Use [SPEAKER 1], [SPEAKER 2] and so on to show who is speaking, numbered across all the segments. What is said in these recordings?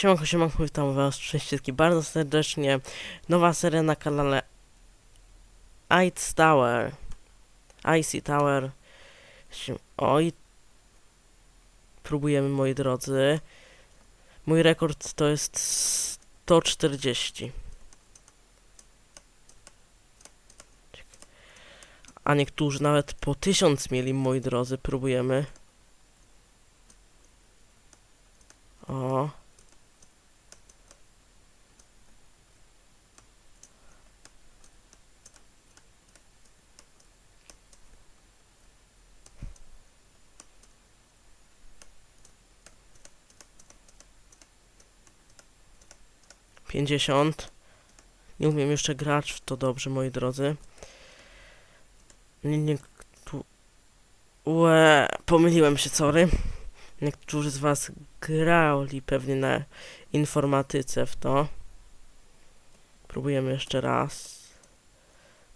[SPEAKER 1] Siemanko, siemanko, witam was wszystkich bardzo serdecznie. Nowa seria na kanale Ice Tower. Icy Tower. Oj. Próbujemy, moi drodzy. Mój rekord to jest 140. A niektórzy nawet po 1000 mieli, moi drodzy. Próbujemy. O. Pięćdziesiąt. Nie umiem jeszcze grać w to dobrze, moi drodzy. Nie, nie, tu... Łe, pomyliłem się, sorry. Niektórzy z was grali pewnie na informatyce w to. Próbujemy jeszcze raz.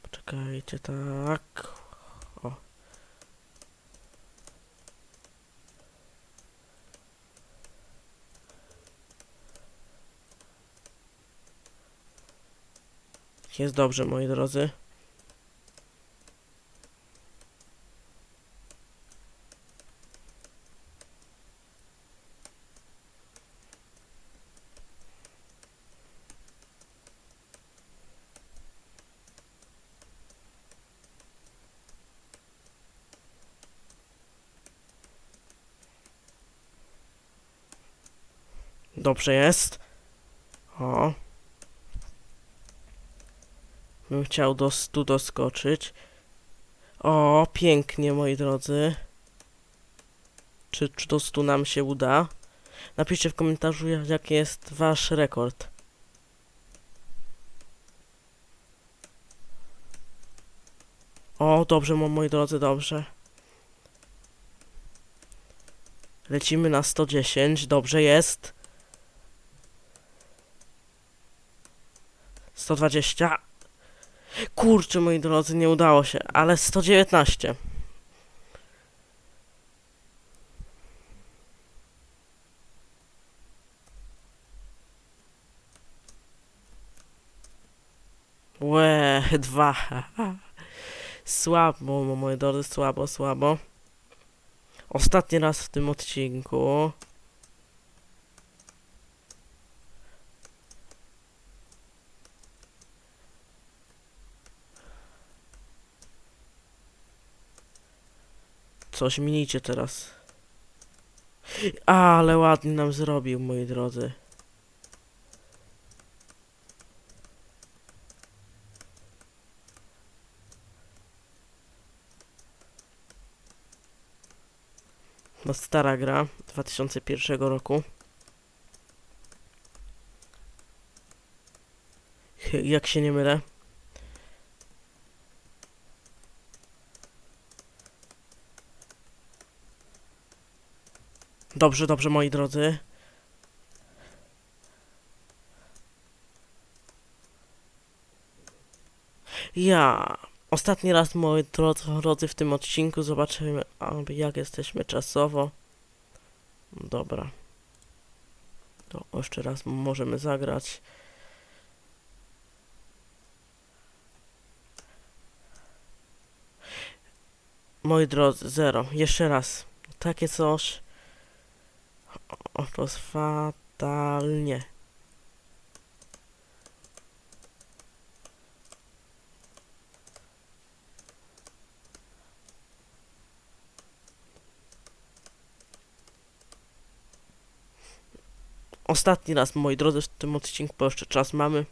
[SPEAKER 1] Poczekajcie, tak. Jest dobrze, moi drodzy. Dobrze jest. O. Bym chciał do stu doskoczyć. O, pięknie, moi drodzy. Czy, czy do stu nam się uda? Napiszcie w komentarzu, jak- jaki jest wasz rekord. O, dobrze, mo- moi drodzy, dobrze. Lecimy na 110, dobrze jest. 120. Kurczę, moi drodzy, nie udało się, ale 119. Łe, dwa. Słabo, mo- moi drodzy, słabo, słabo. Ostatni raz w tym odcinku. Coś minicie teraz. Ale ładnie nam zrobił, moi drodzy. No stara gra 2001 roku. Jak się nie mylę. Dobrze, dobrze, moi drodzy. Ja. Ostatni raz, moi drodzy, w tym odcinku zobaczymy, jak jesteśmy czasowo. Dobra. To jeszcze raz możemy zagrać. Moi drodzy, zero. Jeszcze raz. Takie coś. O, to jest fatalnie. Ostatni raz, moi drodzy, w tym odcinku, bo jeszcze czas mamy.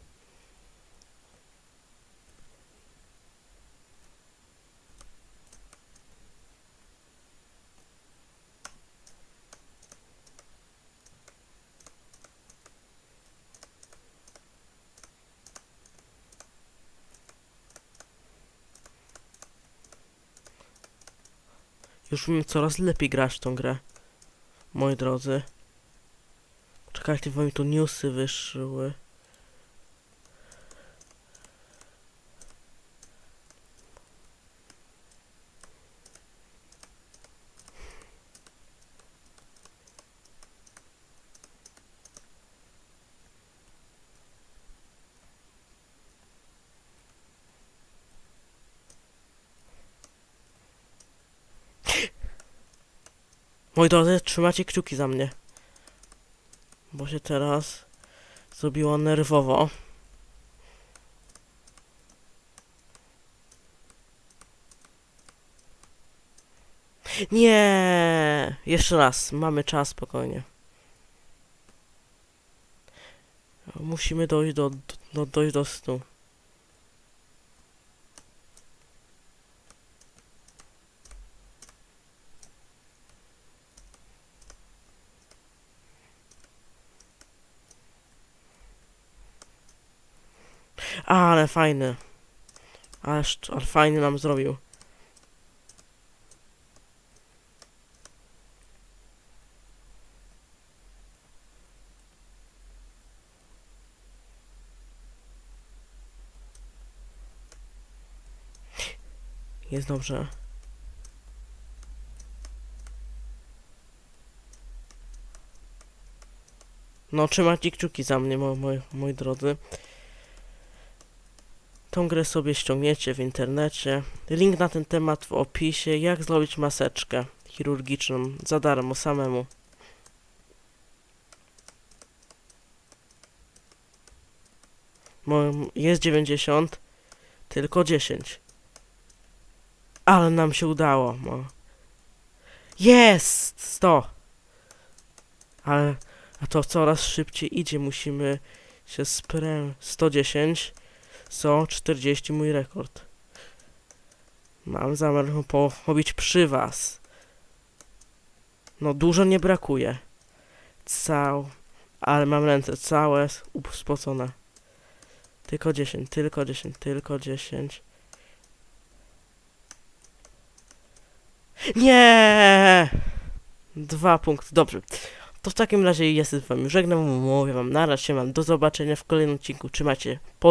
[SPEAKER 1] Już umiem coraz lepiej grać w tą grę. Moi drodzy. Czekajcie, bo mi tu newsy wyszły. Moi drodzy, trzymajcie kciuki za mnie. Bo się teraz zrobiło nerwowo. Nie! Jeszcze raz, mamy czas spokojnie. Musimy dojść do, do, dojść do stu. Ale fajny. Ależ, ale fajny nam zrobił. Jest dobrze. No, trzymajcie kciuki za mnie, moi, moi, moi drodzy. Tą grę sobie ściągniecie w internecie. Link na ten temat w opisie. Jak zrobić maseczkę chirurgiczną za darmo samemu. Jest 90, tylko 10. Ale nam się udało. No. Jest! 100! Ale a to coraz szybciej idzie. Musimy się sprę... 110. Co? 40 mój rekord. Mam zamiar go pochowić przy was. No dużo nie brakuje. Cał... Ale mam ręce całe spocone. Tylko 10, tylko 10, tylko 10. Nie! Dwa punkty, dobrze. To w takim razie jestem z wami żegnam, mówię wam na razie, mam do zobaczenia w kolejnym odcinku. Trzymajcie, po